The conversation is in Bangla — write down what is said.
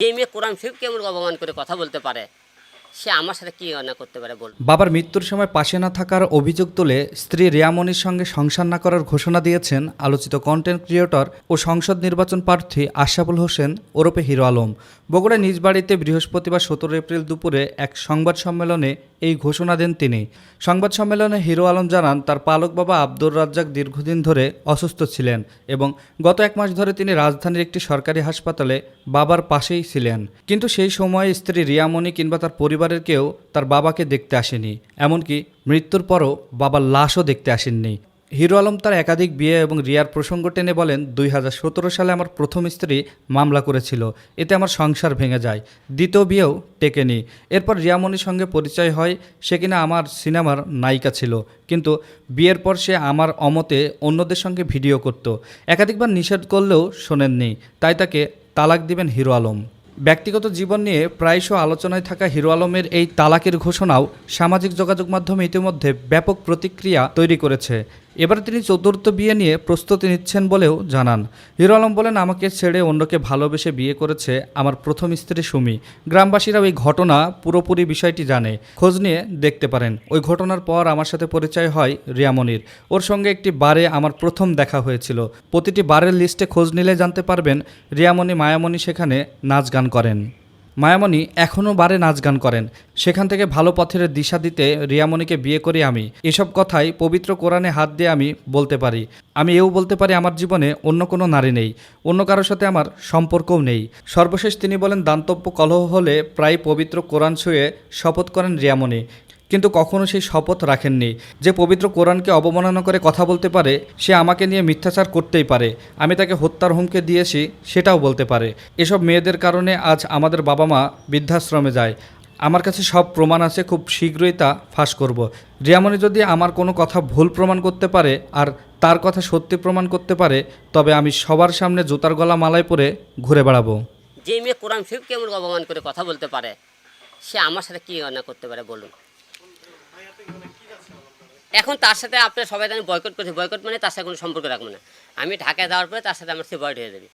যে মেয়ে কোরআন শরীফকে কেমন অপমান করে কথা বলতে পারে? সে আমার সাথে কি করতে পারে বলুন। বাবার মৃত্যুর সময় পাশে না থাকার অভিযোগ তুলে স্ত্রী রিয়ামনির সঙ্গে সংসার না করার ঘোষণা দিয়েছেন আলোচিত কন্টেন্ট ক্রিয়েটর ও সংসদ নির্বাচন প্রার্থী আশরাফুল হোসেন ওরফে হিরো আলম। বগুড়া নিজ বাড়িতে বৃহস্পতিবার সতেরো এপ্রিল দুপুরে এক সংবাদ সম্মেলনে এই ঘোষণা দেন তিনি। সংবাদ সম্মেলনে হিরো আলম জানান, তার পালক বাবা আব্দুর রাজ্জাক দীর্ঘদিন ধরে অসুস্থ ছিলেন এবং গত এক মাস ধরে তিনি রাজধানীর একটি সরকারি হাসপাতালে বাবার পাশেই ছিলেন। কিন্তু সেই সময়ে স্ত্রী রিয়ামণি কিংবা তার পরিবারের কেউ তার বাবাকে দেখতে আসেনি, এমনকি মৃত্যুর পরও বাবার লাশও দেখতে আসেননি। হিরো আলম তার একাধিক বিয়ে এবং রিয়ার প্রসঙ্গ টেনে বলেন, দুই হাজার সতেরো সালে আমার প্রথম স্ত্রী মামলা করেছিল। এতে আমার সংসার ভেঙে যায়। দ্বিতীয় বিয়েও টেকেনি। এরপর রিয়ামণির সঙ্গে পরিচয় হয়, সে কিনা আমার সিনেমার নায়িকা ছিল। কিন্তু বিয়ের পর সে আমার অমতে অন্যদের সঙ্গে ভিডিও করত। একাধিকবার নিষেধ করলেও শোনেননি। তাই তাকে তালাক দিবেন হিরো আলম। ব্যক্তিগত জীবন নিয়ে প্রায়শ আলোচনায় থাকা হিরো আলমের এই তালাকের ঘোষণাও সামাজিক যোগাযোগ মাধ্যমে ইতিমধ্যে ব্যাপক প্রতিক্রিয়া তৈরি করেছে। এবার তিনি চতুর্থ বিয়ে নিয়ে প্রস্তুতি নিচ্ছেন বলেও জানান। হিরো আলম বলেন, আমাকে ছেড়ে অন্যকে ভালোবেসে বিয়ে করেছে আমার প্রথম স্ত্রী সুমি। গ্রামবাসীরা ওই ঘটনা পুরোপুরি বিষয়টি জানে। খোঁজ নিয়ে দেখতে পারেন। ওই ঘটনার পর আমার সাথে পরিচয় হয় রিয়ামনির ওর সঙ্গে একটি বারে আমার প্রথম দেখা হয়েছিল। প্রতিটি বারের লিস্টে খোঁজ নিলে জানতে পারবেন রিয়ামণি মায়ামণি সেখানে নাচ গান করেন। মায়ামণি এখনও বারে নাচ গান করেন। সেখান থেকে ভালো পথের দিশা দিতে রিয়ামণিকে বিয়ে করি আমি। এসব কথাই পবিত্র কোরআনে হাত দিয়ে আমি বলতে পারি। আমি এও বলতে পারি আমার জীবনে অন্য কোনো নারী নেই। অন্য কারোর সাথে আমার সম্পর্কও নেই। সর্বশেষ তিনি বলেন, দান্তব্য কলহ হলে প্রায় পবিত্র কোরআন ছুঁয়ে শপথ করেন রিয়ামণি। কিন্তু কখনো সেই শপথ রাখেননি। যে পবিত্র কোরআনকে অবমাননা করে কথা বলতে পারে, সে আমাকে নিয়ে মিথ্যাচার করতেই পারে। আমি তাকে হত্যার হুমকে দিয়েছি, সেটাও বলতে পারে। এসব মেয়েদের কারণে আজ আমাদের বাবা মা বৃদ্ধাশ্রমে যায়। আমার কাছে সব প্রমাণ আছে, খুব শীঘ্রই তা ফাঁস করব। রিয়ামণি যদি আমার কোনো কথা ভুল প্রমাণ করতে পারে আর তার কথা সত্যি প্রমাণ করতে পারে, তবে আমি সবার সামনে জুতার গলা মালায় পরে ঘুরে বেড়াবো। যে মেয়ে কোরআন শরীফকে এমন অপমান করে কথা বলতে পারে, সে আমার সাথে কী অন্যায় করতে পারে বলুন? এখন তার সাথে আপনার সবাই জানি বয়কট করছে। বয়কট মানে তার সাথে কোনো সম্পর্ক রাখব না। আমি ঢাকায় যাওয়ার পরে তার সাথে আমার সে বয়ট হয়ে যাবে।